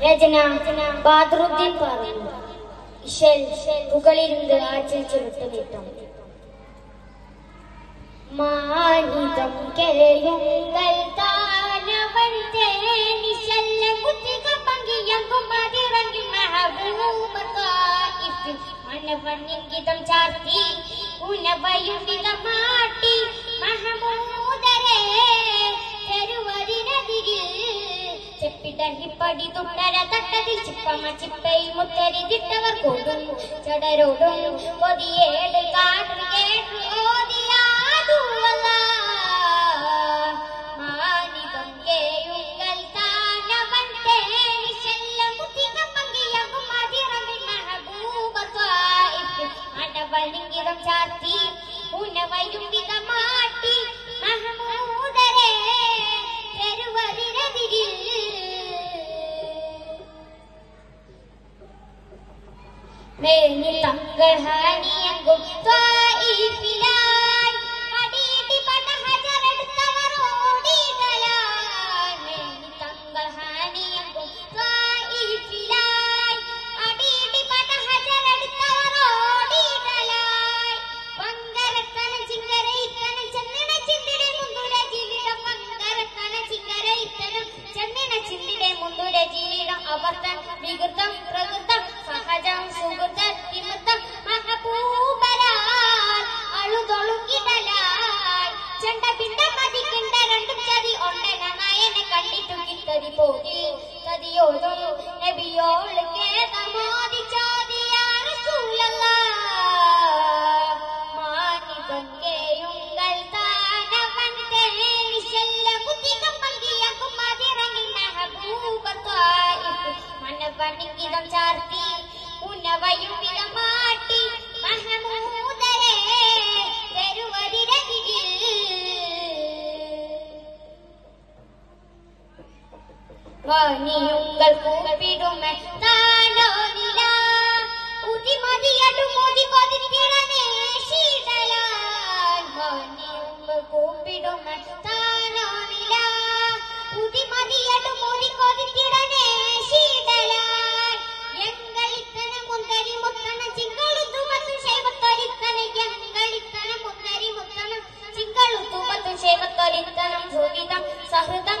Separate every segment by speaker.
Speaker 1: രചന ബാദറുദ്ദീൻ പറഞ്ഞു ഇഷൽ പുകളിരുന്ന് ആചരിച്ചു വിട്ടുനീട്ടം മാനിതം കരയുങ്കൽ താനവൻ തേനിശല്ല കുത്തിക പങ്കിയങ്കും അതിറങ്ങി മഹബൂബ തായിഫിൽ മനവണ്ണിങ്കിതം ചാർത്തി ഉനവയുവിത മാട്ടി മഹമൂദരെ തെരുവതിരതിരിൽ മനവലിംഗിതം ചാർത്തി ഉനവയും വിധമാട്ടി كهانيا غفائي فلا കണ്ടിട്ടു കിട്ടതി പോതി തതിയോതും നബിയോൾ കേതമോദി ചോദിയാ റസൂലല്ലാഹ് മാനിതങ്കേയുങ്കൽ താനവൻ തേനി ചെല്ല കുത്തികം പങ്കിയകും അതിറങ്ങി മഹബൂബ ത്വായിഫ് മനവണിങ്കിതം ചാർത്തി ഉന്നവയും വിധമാട്ടി മഹമൂദരെ വാണിയുങ്ങൾ കൂപ്പിടുമെ താനോ നില. ഉതിമതിയടു മുതി കൊതിത്തിടനേ ശീതലാൽ വാണിയുങ്ങൾ കൂപ്പിടുമെ താനോ നില. ഉതിമതിയടു മുതി കൊതിത്തിടനേ ശീതലാൽ എങ്കളിത്തന മുന്തരി മുത്തന ചിങ്കളുത്തു മത്തും ശൈവത്തൊരിത്തന എങ്കളിത്തന മുന്തരി മുത്തന ചിങ്കളുത്തു മത്തും സഹൃദം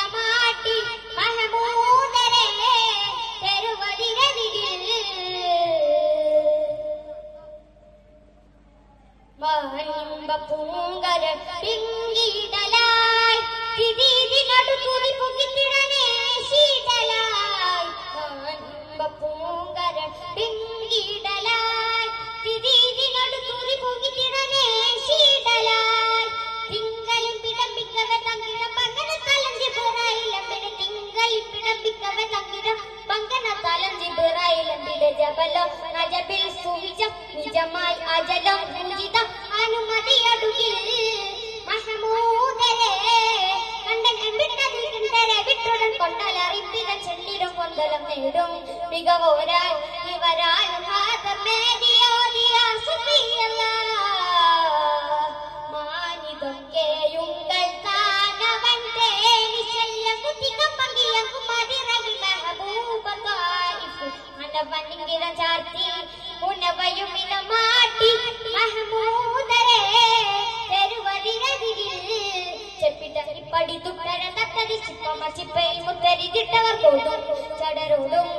Speaker 1: തങ്കിട പങ്കന തലം ബിറയിലമ്പിട ജബലോ നജബിൽ സുവിജം നിജമായി അജലം അനുമതി മഹമൂദരെ മനവണിങ്കിതം ചാർത്തി ഉണവയും ഇടമാട്ടി മഹമൂദരെ തെരുവതിരതിരിൽ ചെപ്പിടപ്പടി തുട്ടര തട്ടതി ചിപ്പമ ചിപ്പയിൽ മുത്തരിതിട്ടവർ കൊടും ചടരോടും